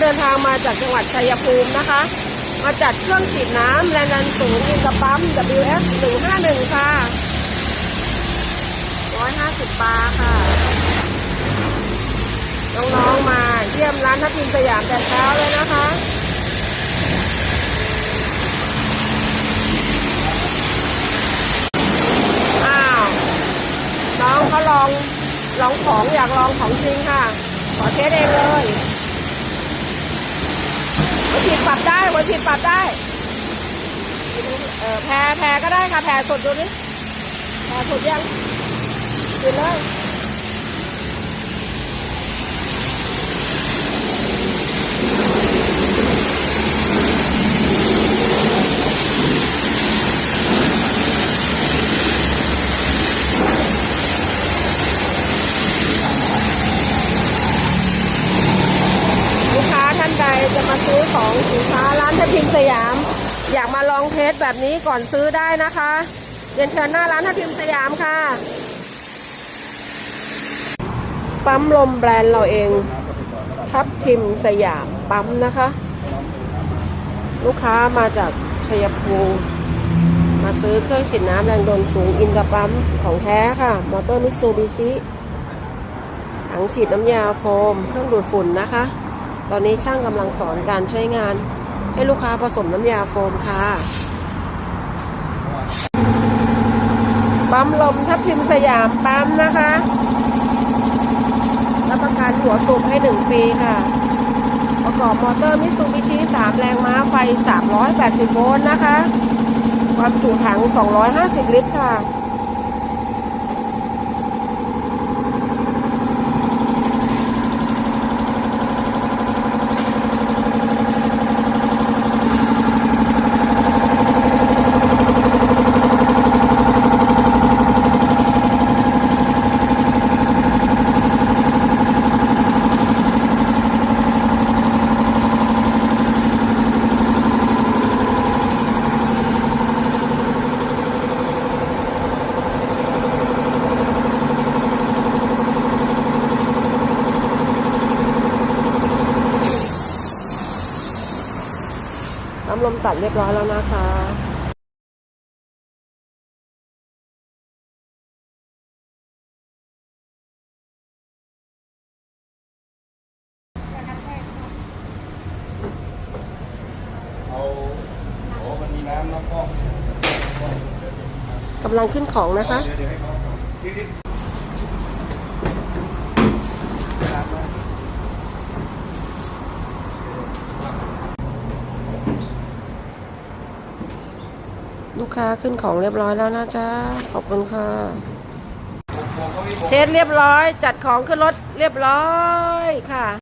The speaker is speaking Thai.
เดินทางมาจากจังหวัดชัยภูมินะคะ มาจัดเครื่องฉีดน้ำแรงดันสูงอินกับปั๊ม WS 151ค่ะ 150บาทค่ะ น้องๆมาเยี่ยมร้านทัพทิมสยามแต่เช้าเลยนะคะน้องเขาลองลองของอยากลองของจริงค่ะ ขอเทสเองเลย รับได้หัวฉีดปรับได้ เออแพรแพรก็ได้ค่ะ แพรสดดูนี่แพรสดยังกินเลย ลูกค้าท่านใดจะ มาซื้อของสินค้าร้านทัพทิมสยาม อยากมาลองเทสแบบนี้ก่อนซื้อได้นะคะเรียนเชิญหน้าร้านทัพทิมสยามค่ะ ปั๊มลมแบรนด์เราเอง ทับทิมสยามปั๊มนะคะ ลูกค้ามาจากชัยภูมิมาซื้อเครื่องฉีดน้ำแรงดันสูงอินกับปั๊มของแท้ค่ะ มอเตอร์มิตซูบิชิถังฉีดน้ำยาโฟม เครื่องดูดฝุ่นนะคะ ตอนนี้ช่างกำลังสอนการใช้งาน ให้ลูกค้าผสมน้ำยาโฟมค่ะปั๊มลมทับทิมสยามปั๊มนะคะรับประกันหัวสูบให้หนึ่งปีค่ะ ประกอบมอเตอร์มิตซูบิชิ3แรงม้าไฟ 380 โวลต์นะคะ ความจุถัง 250 ลิตรค่ะ ปั๊มลมตัดเรียบร้อยแล้วนะคะเอาโอ้มันมีน้ำแล้วก็กำลังขึ้นของนะคะ เดี๋ยวเดี๋ยวให้เขานิดนิด ลูกค้าขึ้นของเรียบร้อยแล้วนะจ๊ะ ขอบคุณค่ะ เทสเรียบร้อย จัดของขึ้นรถเรียบร้อยค่ะ